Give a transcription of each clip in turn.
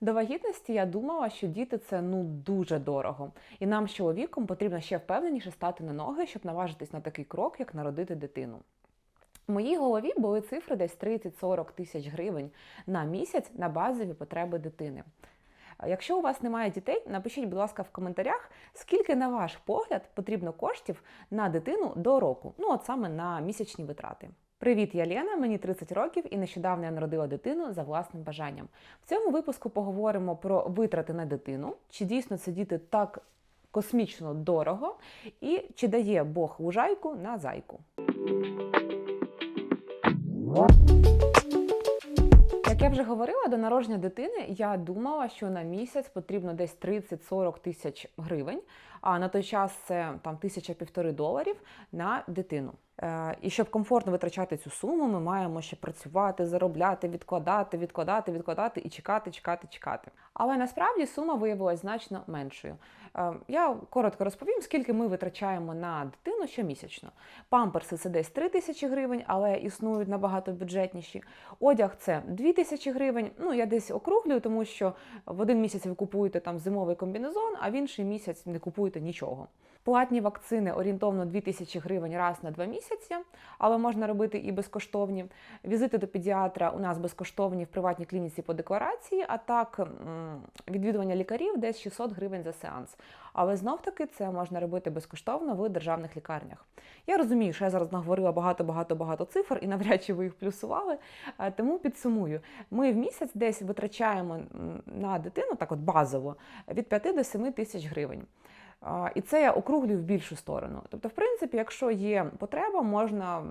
До вагітності я думала, що діти це ну дуже дорого, і нам з чоловіком потрібно ще впевненіше стати на ноги, щоб наважитись на такий крок, як народити дитину. В моїй голові були цифри десь 30-40 тисяч гривень на місяць на базові потреби дитини. Якщо у вас немає дітей, напишіть, будь ласка, в коментарях, скільки, на ваш погляд, потрібно коштів на дитину до року, ну от саме на місячні витрати. Привіт, я Лена, мені 30 років і нещодавно я народила дитину за власним бажанням. В цьому випуску поговоримо про витрати на дитину, чи дійсно це діти так космічно дорого, і чи дає Бог лужайку на зайку. Як я вже говорила, до народження дитини я думала, що на місяць потрібно десь 30-40 тисяч гривень, а на той час це там тисяча півтори доларів на дитину. Е, І щоб комфортно витрачати цю суму, ми маємо ще працювати, заробляти, відкладати, відкладати, відкладати і чекати, чекати, чекати. Але насправді сума виявилась значно меншою. Е, Я коротко розповім, скільки ми витрачаємо на дитину щомісячно. Памперси це десь 3 тисячі гривень, але існують набагато бюджетніші. Одяг це 2 тисячі гривень. Ну я десь округлюю, тому що в один місяць ви купуєте там зимовий комбінезон, а в інший місяць не купуєте нічого. Платні вакцини орієнтовно 2 тисячі гривень раз на два місяці, але можна робити і безкоштовні. Візити до педіатра у нас безкоштовні в приватній клініці по декларації, а так відвідування лікарів десь 600 гривень за сеанс. Але знов таки це можна робити безкоштовно в державних лікарнях. Я розумію, що я зараз наговорила багато-багато-багато цифр і навряд чи ви їх плюсували. е, Тому підсумую: ми в місяць десь витрачаємо на дитину так от базово від 5 до 7 тисяч гривень. І це я округлюю в більшу сторону. Тобто, в принципі, якщо є потреба, можна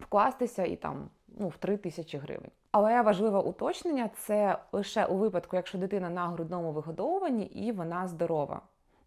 вкластися і там ну, в 3 тисячі гривень. Але важливе уточнення це лише у випадку, якщо дитина на грудному вигодовуванні і вона здорова.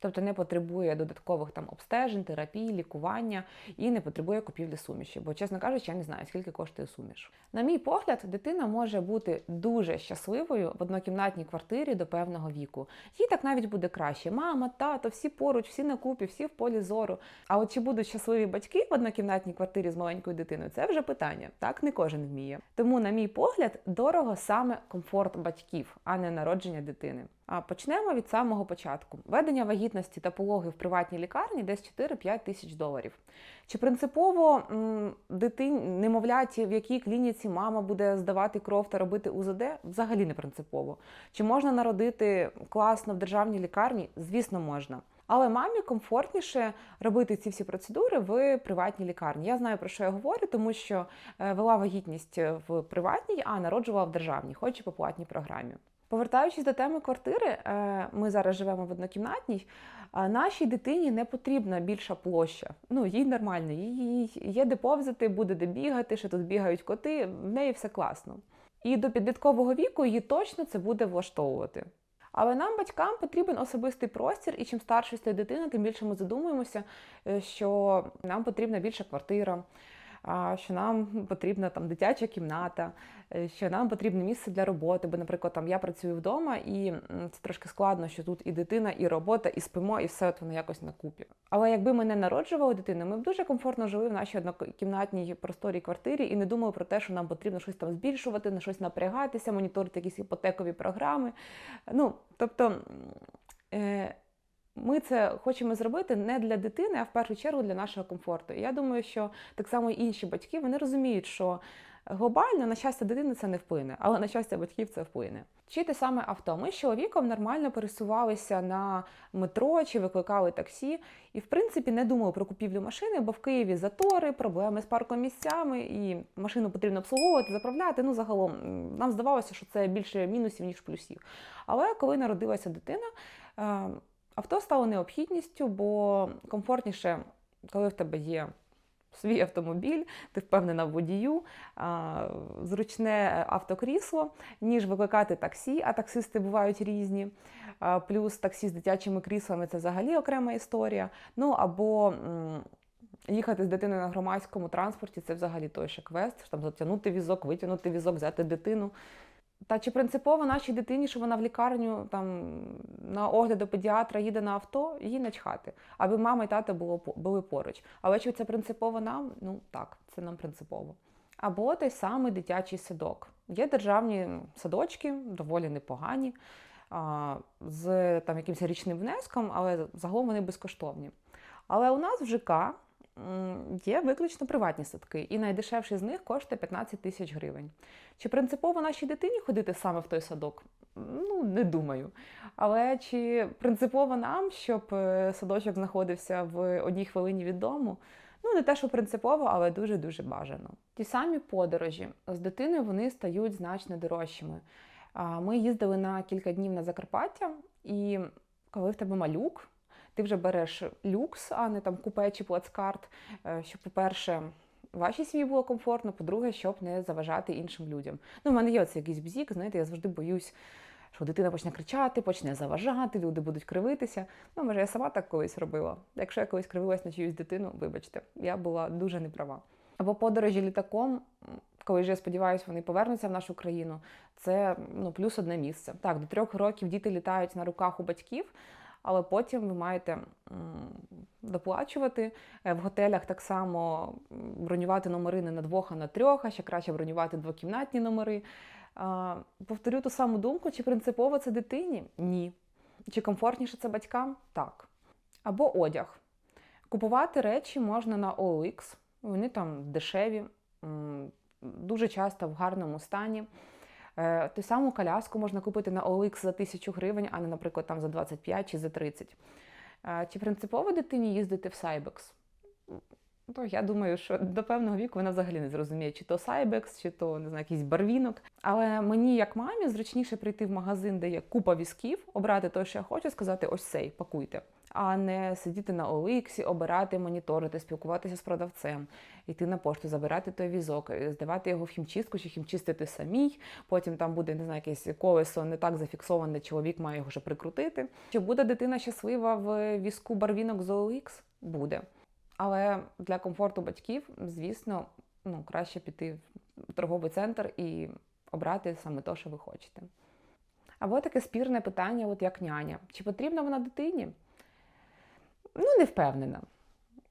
Тобто не потребує додаткових там обстежень, терапії, лікування і не потребує купівлі суміші. Бо, чесно кажучи, я не знаю, скільки коштує суміш. На мій погляд, дитина може бути дуже щасливою в однокімнатній квартирі до певного віку. Їй так навіть буде краще. Мама, тато, всі поруч, всі на купі, всі в полі зору. А от чи будуть щасливі батьки в однокімнатній квартирі з маленькою дитиною, це вже питання. Так не кожен вміє. Тому, на мій погляд, дорого саме комфорт батьків, а не народження дитини. Почнемо від самого початку. Ведення вагітності та пологи в приватній лікарні десь 4-5 тисяч доларів. Чи принципово м, дитині, немовляті, в якій клініці мама буде здавати кров та робити УЗД? Взагалі не принципово. Чи можна народити класно в державній лікарні? Звісно, можна. Але мамі комфортніше робити ці всі процедури в приватній лікарні. Я знаю про що я говорю, тому що е, вела вагітність в приватній, а народжувала в державній, хоч і по платній програмі. Повертаючись до теми квартири, е, ми зараз живемо в однокімнатній. Нашій дитині не потрібна більша площа. Ну, їй нормально, їй є де повзати, буде де бігати, що тут бігають коти, в неї все класно. І до підліткового віку її точно це буде влаштовувати. Але нам, батькам, потрібен особистий простір, і чим старше стає дитина, тим більше ми задумуємося, е, що нам потрібна більша квартира, що нам потрібна там дитяча кімната, е, що нам потрібне місце для роботи. Бо, наприклад, там я працюю вдома, і це трошки складно, що тут і дитина, і робота, і спимо, і все от воно якось на купі. Але якби ми не народжували дитину, ми б дуже комфортно жили в нашій однокімнатній просторій квартирі і не думали про те, що нам потрібно щось там збільшувати, на щось напрягатися, моніторити якісь іпотекові програми. Ну, тобто. Е, ми це хочемо зробити не для дитини, а в першу чергу для нашого комфорту. І я думаю, що так само і інші батьки вони розуміють, що глобально на щастя дитини це не вплине, але на щастя батьків це вплине. Чи те саме авто? Ми з чоловіком нормально пересувалися на метро чи викликали таксі, і в принципі не думали про купівлю машини, бо в Києві затори, проблеми з паркомісцями, і машину потрібно обслуговувати, заправляти. Ну загалом нам здавалося, що це більше мінусів ніж плюсів. Але коли народилася дитина. Авто стало необхідністю, бо комфортніше, коли в тебе є свій автомобіль, ти впевнена в водію, зручне автокрісло, ніж викликати таксі, а таксисти бувають різні. Плюс таксі з дитячими кріслами це взагалі окрема історія. Ну або їхати з дитиною на громадському транспорті це взагалі той ще квест, там затягнути візок, витягнути візок, взяти дитину. Та чи принципово нашій дитині, що вона в лікарню там на огляд до педіатра їде на авто, їй начхати, аби мама і тато було, були поруч. Але чи це принципово нам? Ну так, це нам принципово. Або той самий дитячий садок. Є державні садочки, доволі непогані, з там якимось річним внеском, але загалом вони безкоштовні. Але у нас в ЖК є виключно приватні садки, і найдешевший з них коштує 15 тисяч гривень. Чи принципово нашій дитині ходити саме в той садок? Ну, не думаю. Але чи принципово нам, щоб е, садочок знаходився в одній хвилині від дому? Ну, не те, що принципово, але дуже-дуже бажано. Ті самі подорожі з дитиною вони стають значно дорожчими. Ми їздили на кілька днів на Закарпаття, і коли в тебе малюк, ти вже береш люкс, а не там купе чи плацкарт, е, щоб, по-перше, вашій сім'ї було комфортно, по-друге, щоб не заважати іншим людям. Ну, в мене є оцей якийсь бзік, знаєте, я завжди боюсь, що дитина почне кричати, почне заважати, люди будуть кривитися. Ну, може, я сама так колись робила. Якщо я колись кривилась на чиюсь дитину, вибачте, я була дуже неправа. Або подорожі літаком, коли ж я сподіваюся, вони повернуться в нашу країну. Це ну, плюс одне місце. Так, до трьох років діти літають на руках у батьків але потім ви маєте доплачувати. Е, в готелях так само бронювати номери не на двох, а на трьох, а ще краще бронювати двокімнатні номери. Повторю ту саму думку, чи принципово це дитині? Ні. Чи комфортніше це батькам? Так. Або одяг. Купувати речі можна на OLX, вони там дешеві, дуже часто в гарному стані. Е, ту саму коляску можна купити на OLX за тисячу гривень, а не, наприклад, там за 25 чи за 30. Е, чи принципово дитині їздити в Cybex? То я думаю, що до певного віку вона взагалі не зрозуміє, чи то Сайбекс, чи то не знаю, якийсь барвінок. Але мені, як мамі, зручніше прийти в магазин, де є купа візків, обрати те, що я хочу, сказати ось цей, пакуйте а не сидіти на Оликсі, обирати, моніторити, спілкуватися з продавцем, йти на пошту, забирати той візок, е, здавати його в хімчистку чи хімчистити самій. Потім там буде не знаю, якесь колесо не так зафіксоване, чоловік має його вже прикрутити. Чи буде дитина щаслива в візку барвінок з OLX? Буде. Але для комфорту батьків, звісно, ну, краще піти в торговий центр і обрати саме те, що ви хочете. Або таке спірне питання, от як няня. Чи потрібна вона дитині? Ну, не впевнена.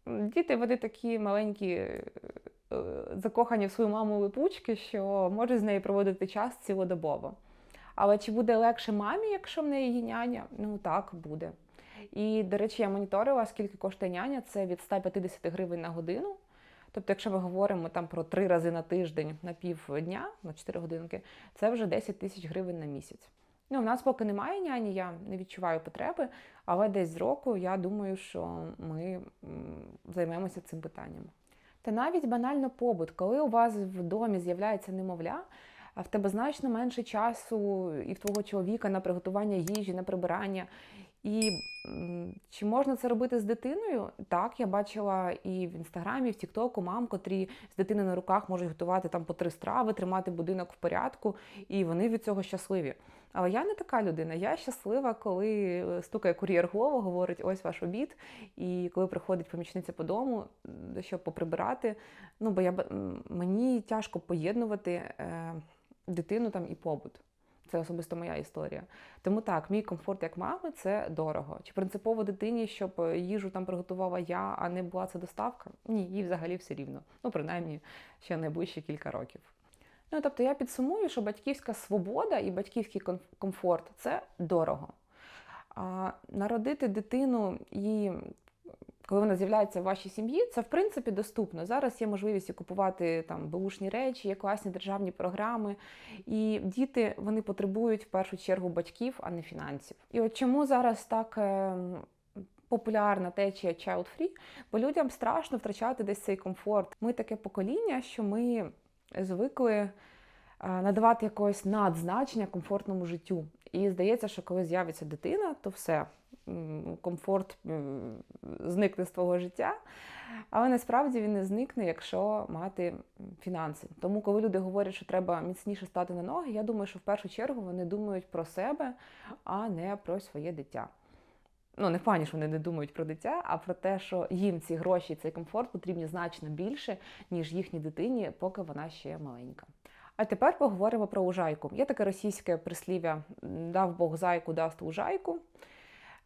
Діти вони такі маленькі, е, закохані в свою маму липучки, що може з нею проводити час цілодобово. Але чи буде легше мамі, якщо в неї є няня? Ну так, буде. І, до речі, я моніторила, скільки коштує няня, це від 150 гривень на годину. Тобто, якщо ми говоримо там про три рази на тиждень на півдня, на 4 годинки, це вже 10 тисяч гривень на місяць. Ну, У нас поки немає няні, я не відчуваю потреби, але десь з року я думаю, що ми займемося цим питанням. Та навіть банально побут, коли у вас в домі з'являється немовля, в тебе значно менше часу і в твого чоловіка на приготування їжі, на прибирання. І чи можна це робити з дитиною? Так, я бачила і в інстаграмі, і в Тіктоку мам, котрі з дитини на руках можуть готувати там по три страви, тримати будинок в порядку, і вони від цього щасливі. Але я не така людина. Я щаслива, коли е, стукає кур'єр голову, говорить ось ваш обід. І коли приходить помічниця по дому, щоб поприбирати. Ну бо я мені тяжко поєднувати е, дитину там і побут. Це особисто моя історія. Тому так, мій комфорт як мами це дорого. Чи принципово дитині, щоб їжу там приготувала я, а не була це доставка? Ні, їй взагалі все рівно. Ну, принаймні, ще найближчі кілька років. Ну, тобто я підсумую, що батьківська свобода і батьківський комфорт це дорого. А Народити дитину і коли вона з'являється в вашій сім'ї, це в принципі доступно. Зараз є можливість купувати там бушні речі, є класні державні програми. І діти вони потребують в першу чергу батьків, а не фінансів. І от чому зараз так. Ем, популярна течія child free, бо людям страшно втрачати десь цей комфорт. Ми таке покоління, що ми звикли е, надавати якогось надзначення комфортному життю. І здається, що коли з'явиться дитина, то все, комфорт зникне з твого життя. Але насправді він не зникне, якщо мати фінанси. Тому, коли люди говорять, що треба міцніше стати на ноги, я думаю, що в першу чергу вони думають про себе, а не про своє дитя. Ну, не в плані, що вони не думають про дитя, а про те, що їм ці гроші, і цей комфорт потрібні значно більше, ніж їхній дитині, поки вона ще маленька. А тепер поговоримо про ужайку. Є таке російське прислів'я дав Бог зайку, дасть ужайку.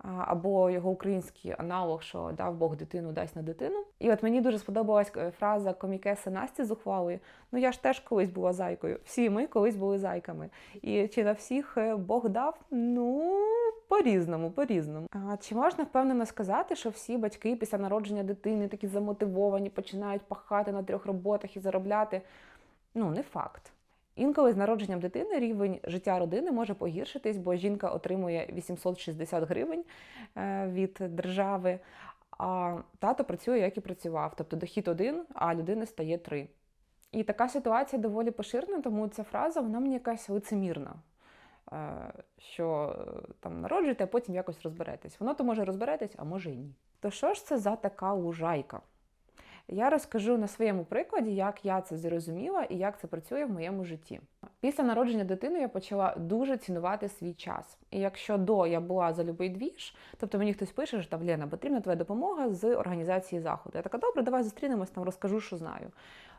Або його український аналог, що дав Бог дитину, дасть на дитину. І от мені дуже сподобалась е, фраза комікеси Насті Зухвалої. Ну я ж теж колись була зайкою. Всі ми колись були зайками. І чи на всіх е, Бог дав? Ну по-різному, по-різному. А чи можна впевнено сказати, що всі батьки після народження дитини такі замотивовані, починають пахати на трьох роботах і заробляти? Ну, не факт. Інколи з народженням дитини рівень життя родини може погіршитись, бо жінка отримує 860 гривень е, від держави, а тато працює, як і працював. Тобто дохід один, а людини стає три. І така ситуація доволі поширена, тому ця фраза вона мені якась лицемірна. е, Що е, там народжуєте, а потім якось розберетесь. Воно то може розберетесь, а може і ні. То що ж це за така лужайка? Я розкажу на своєму прикладі, як я це зрозуміла і як це працює в моєму житті. Після народження дитини я почала дуже цінувати свій час. І якщо до я була за любий двіж, тобто мені хтось пише, що там Лена, потрібна твоя допомога з організації заходу. Я така, добре, давай зустрінемось, там розкажу, що знаю.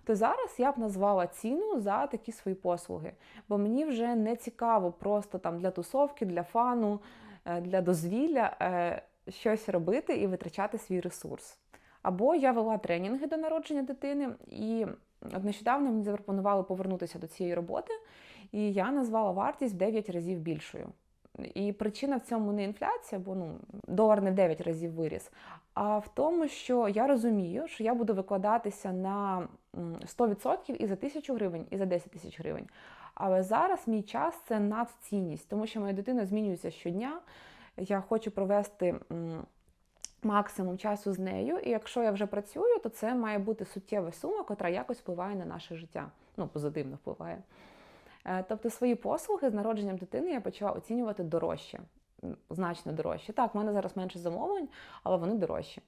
То зараз я б назвала ціну за такі свої послуги, бо мені вже не цікаво просто там для тусовки, для фану, е, для дозвілля е, щось робити і витрачати свій ресурс. Або я вела тренінги до народження дитини, і нещодавно мені запропонували повернутися до цієї роботи, і я назвала вартість в 9 разів більшою. І причина в цьому не інфляція, бо ну, долар не в 9 разів виріс, а в тому, що я розумію, що я буду викладатися на 100% і за 1000 гривень, і за 10 тисяч гривень. Але зараз мій час це надцінність, тому що моя дитина змінюється щодня. Я хочу провести. Максимум часу з нею, і якщо я вже працюю, то це має бути суттєва сума, котра якось впливає на наше життя. Ну, позитивно впливає. Е, Тобто свої послуги з народженням дитини я почала оцінювати дорожче, значно дорожче. Так, в мене зараз менше замовлень, але вони дорожчі.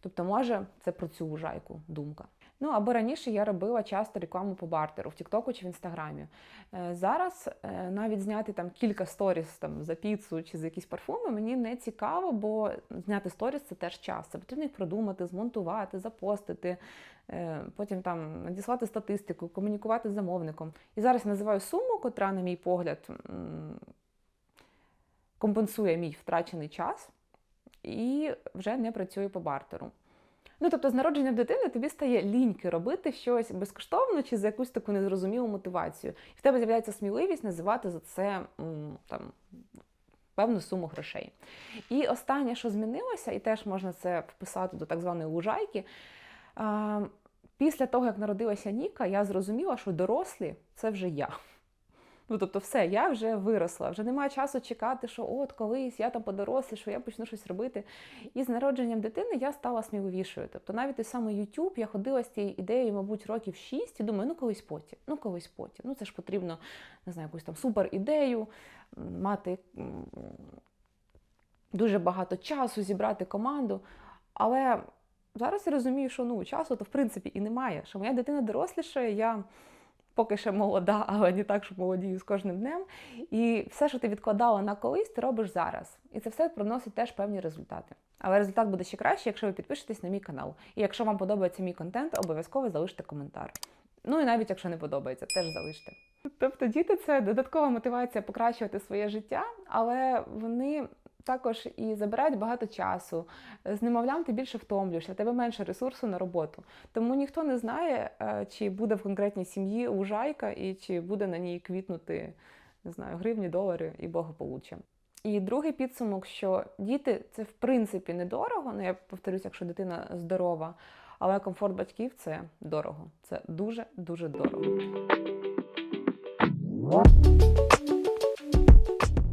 Тобто, може, це про цю жайку думка. Ну або раніше я робила часто рекламу по бартеру в Тіктоку чи в Інстаграмі. Е, Зараз е, навіть зняти там кілька сторіс там за піцу чи за якісь парфуми мені не цікаво, бо зняти сторіс це теж час. Це потрібно їх продумати, змонтувати, запостити, е, потім там надіслати статистику, комунікувати з замовником. І зараз називаю суму, котра, на мій погляд, компенсує мій втрачений час і вже не працюю по бартеру. Ну, тобто, з народженням дитини тобі стає ліньки робити щось безкоштовно чи за якусь таку незрозумілу мотивацію. І в тебе з'являється сміливість називати за це там, певну суму грошей. І останнє, що змінилося, і теж можна це вписати до так званої лужайки. Після того, як народилася Ніка, я зрозуміла, що дорослі це вже я. Ну, тобто, все, я вже виросла, вже немає часу чекати, що от колись я там подорослі, що я почну щось робити. І з народженням дитини я стала сміливішою. Тобто, навіть той самий YouTube, я ходила з цією ідеєю, мабуть, років 6 і думаю, ну колись потім, ну колись потім. Ну це ж потрібно, не знаю, якусь там супер ідею, мати дуже багато часу, зібрати команду. Але зараз я розумію, що ну часу то в принципі і немає. Що моя дитина дорослішає, я поки ще молода, але не так, що молодію з кожним днем. І все, що ти відкладала на колись, ти робиш зараз. І це все приносить теж певні результати. Але результат буде ще краще, якщо ви підпишетесь на мій канал. І якщо вам подобається мій контент, обов'язково залиште коментар. Ну і навіть якщо не подобається, теж залиште. Тобто діти це додаткова мотивація покращувати своє життя, але вони також і забирають багато часу. З немовлям ти більше втомлюєшся, тебе менше ресурсу на роботу. Тому ніхто не знає, е, чи буде в конкретній сім'ї лужайка і чи буде на ній квітнути не знаю, гривні, долари і благополуччя. І другий підсумок, що діти це в принципі недорого. Ну я повторюсь, якщо дитина здорова, але комфорт батьків це дорого. Це дуже дуже дорого.